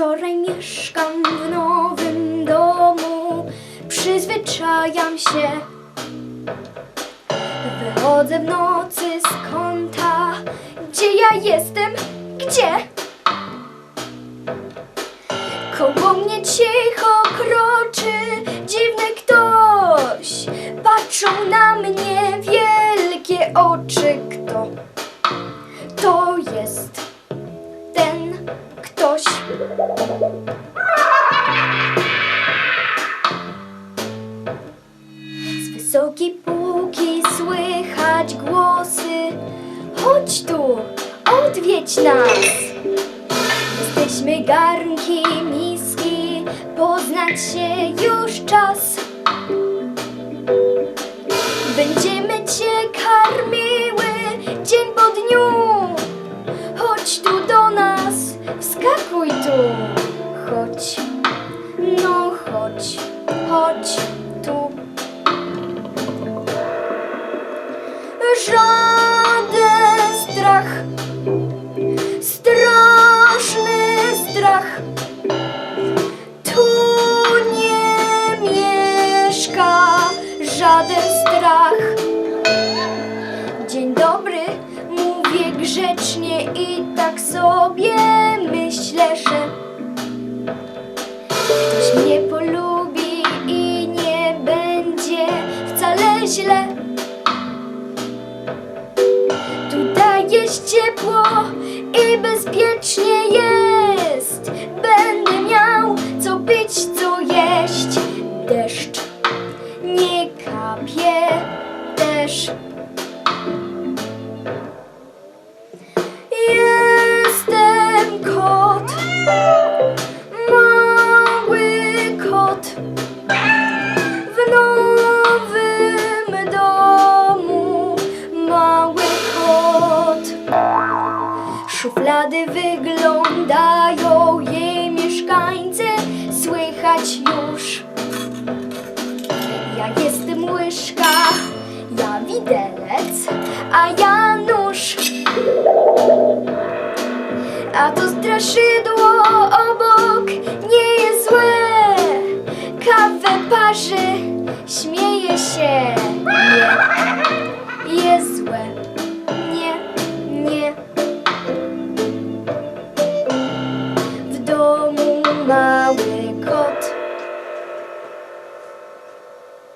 wczoraj mieszkam w nowym domu. Przyzwyczajam się. Wychodzę w nocy z kąta. Gdzie ja jestem? Gdzie? Koło mnie cicho kroczy dziwny ktoś. Patrzą na mnie wielkie oczy. Kto? To jest. Z wysokiej półki słychać głosy. Chodź tu, odwiedź nas. Jesteśmy garnki, miski, poznać się już czas. Będziemy cię karmiły wskakuj tu. Chodź, no chodź, chodź tu. Żaden strach, straszny strach. Tu nie mieszka żaden strach. Dzień dobry, mówię grzecznie i Jest ciepło i bezpiecznie jest. Będę miał co pić, co jeść. Deszcz nie kapie też. Szuflady wyglądają, jej mieszkańcy słychać już. Ja jestem łyżka, ja widelec, a ja nóż. A to straszydło obok nie jest złe. Kawę parzy, śmieje się. Nie. mal gekocht.